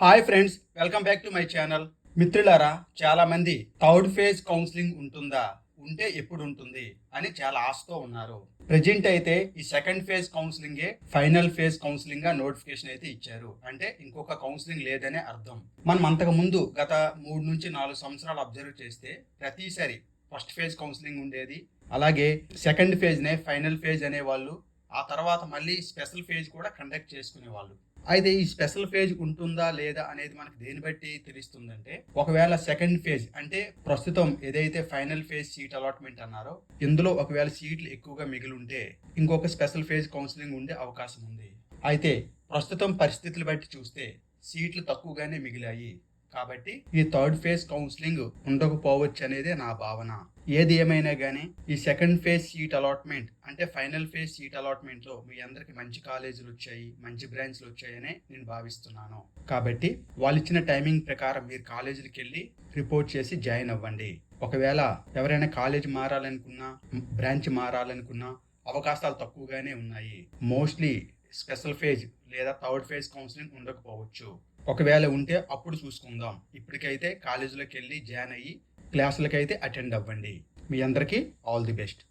Hi friends welcome back to my channel. మిత్రులారా చాలా మంది థర్డ్ ఫేజ్ కౌన్సిలింగ్ ఉంటుందా? ఉంటే ఎప్పుడు ఉంటుంది? అని చాలా ఆశతో ఉన్నారు. ప్రజెంట్ అయితే ఈ సెకండ్ ఫేజ్ కౌన్సిలింగే ఫైనల్ ఫేజ్ కౌన్సిలింగ్గా నోటిఫికేషన్ అయితే ఇచ్చారు. అంటే ఇంకొక కౌన్సిలింగ్ లేదనే అర్థం. మనం అంతకు ముందు గత మూడు నుంచి నాలుగు సంవత్సరాలు అబ్జర్వ్ చేస్తే ప్రతిసారి ఫస్ట్ ఫేజ్ కౌన్సిలింగ్ ఉండేది. అలాగే సెకండ్ ఫేజ్ నే ఫైనల్ ఫేజ్ అనే వాళ్ళు ఆ తర్వాత మళ్ళీ స్పెషల్ ఫేజ్ కూడా కండక్ట్ చేసుకునేవాళ్ళు. అయితే ఈ స్పెషల్ ఫేజ్ ఉంటుందా లేదా అనేది మనకు దేని బట్టి తెలుస్తుందంటే ఒకవేళ సెకండ్ ఫేజ్ అంటే ప్రస్తుతం ఏదైతే ఫైనల్ ఫేజ్ సీట్ అలాట్మెంట్ అన్నారో ఇందులో ఒకవేళ సీట్లు ఎక్కువగా మిగిలి ఉంటే ఇంకొక స్పెషల్ ఫేజ్ కౌన్సిలింగ్ ఉండే అవకాశం ఉంది. అయితే ప్రస్తుతం పరిస్థితులు బట్టి చూస్తే సీట్లు తక్కువగానే మిగిలాయి. కాబట్టి ఈ థర్డ్ ఫేజ్ కౌన్సిలింగ్ ఉండకపోవచ్చు అనేది నా భావన. ఏది ఏమైనా కానీ ఈ సెకండ్ ఫేజ్ సీట్ అలాట్మెంట్ అంటే ఫైనల్ ఫేజ్ సీట్ అలాట్మెంట్లో మీ అందరికి మంచి కాలేజీలు వచ్చాయి మంచి బ్రాంచ్లు వచ్చాయని నేను భావిస్తున్నాను. కాబట్టి వాళ్ళు ఇచ్చిన టైమింగ్ ప్రకారం మీరు కాలేజీకి వెళ్ళి రిపోర్ట్ చేసి జాయిన్ అవ్వండి. ఒకవేళ ఎవరైనా కాలేజ్ మారాలనుకున్నా బ్రాంచ్ మారాలనుకున్నా అవకాశాలు తక్కువగానే ఉన్నాయి. మోస్ట్లీ స్పెషల్ ఫేజ్ లేదా థర్డ్ ఫేజ్ కౌన్సిలింగ్ ఉండకపోవచ్చు. ఒకవేళ ఉంటే అప్పుడు చూసుకుందాం. ఇప్పటికైతే కాలేజీలోకి వెళ్ళి జాయిన్ అయ్యి క్లాసులకైతే అటెండ్ అవ్వండి. మీ అందరికీ ఆల్ ది బెస్ట్.